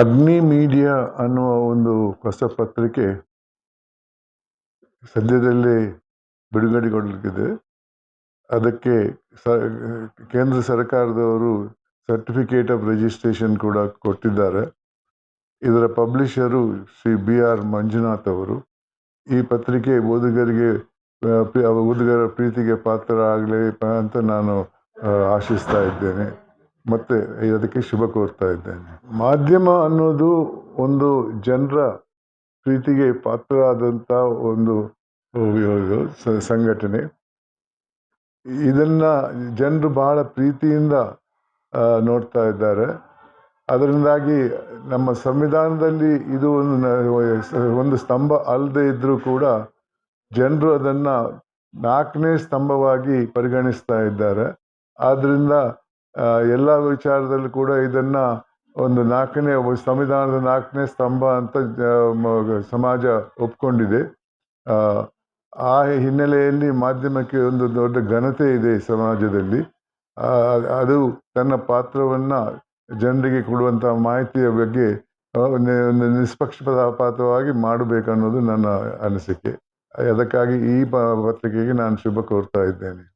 ಅಗ್ನಿ ಮೀಡಿಯಾ ಅನ್ನುವ ಒಂದು ಹೊಸ ಪತ್ರಿಕೆ ಸದ್ಯದಲ್ಲೇ ಬಿಡುಗಡೆಗೊಳ್ಳಲಿದೆ ಅದಕ್ಕೆ ಸ, ಕೇಂದ್ರ ಸರ್ಕಾರದವರು ಸರ್ಟಿಫಿಕೇಟ್ ಆಫ್ ರಿಜಿಸ್ಟ್ರೇಷನ್ ಕೂಡ ಕೊಟ್ಟಿದ್ದಾರೆ. ಇದರ publisher Shri B R Manjunath ಅವರು. ಈ ಪತ್ರಿಕೆ ಓದುಗರಿಗೆ ಓದುಗರ ಪ್ರೀತಿಗೆ ಪಾತ್ರ ಆಗಲಿ ಅಂತ ನಾನು ಆಶಿಸ್ತಾ ಇದ್ದೇನೆ. ಮತ್ತೆ ಅದಕ್ಕೆ ಶುಭ ಕೋರ್ತಾ ಇದ್ದೇನೆ. ಮಾಧ್ಯಮ ಅನ್ನೋದು ಒಂದು ಜನರ ಪ್ರೀತಿಗೆ ಪಾತ್ರ ಆದಂಥ ಒಂದು ಸಂಘಟನೆ. ಇದನ್ನು ಜನರು ಬಹಳ ಪ್ರೀತಿಯಿಂದ ನೋಡ್ತಾ ಇದ್ದಾರೆ. ಅದರಿಂದಾಗಿ ನಮ್ಮ ಸಂವಿಧಾನದಲ್ಲಿ ಇದು ಒಂದು ಒಂದು ಸ್ತಂಭ ಅಲ್ಲದೆ ಇದ್ದರೂ ಕೂಡ ಜನರು ಅದನ್ನು ನಾಲ್ಕನೇ ಸ್ತಂಭವಾಗಿ ಪರಿಗಣಿಸ್ತಾ ಇದ್ದಾರೆ. ಆದ್ರಿಂದ ಆ, ಎಲ್ಲ ವಿಚಾರದಲ್ಲೂ ಕೂಡ ಇದನ್ನ ಒಂದು ನಾಲ್ಕನೇ ಸಂವಿಧಾನದ ನಾಲ್ಕನೇ ಸ್ತಂಭ ಅಂತ ಸಮಾಜ ಒಪ್ಕೊಂಡಿದೆ. ಆ, ಹಿನ್ನೆಲೆಯಲ್ಲಿ ಮಾಧ್ಯಮಕ್ಕೆ ಒಂದು ದೊಡ್ಡ ಘನತೆ ಇದೆ ಸಮಾಜದಲ್ಲಿ. ಅದು ತನ್ನ ಪಾತ್ರವನ್ನ ಜನರಿಗೆ ಕೊಡುವಂಥ ಮಾಹಿತಿಯ ಬಗ್ಗೆ ಒಂದು ನಿಷ್ಪಕ್ಷಪಾತವಾಗಿ ಮಾಡಬೇಕನ್ನೋದು ನನ್ನ ಅನಿಸಿಕೆ. ಅದಕ್ಕಾಗಿ ಈ ಪತ್ರಿಕೆಗೆ ನಾನು ಶುಭ ಕೋರ್ತಾ ಇದ್ದೇನೆ.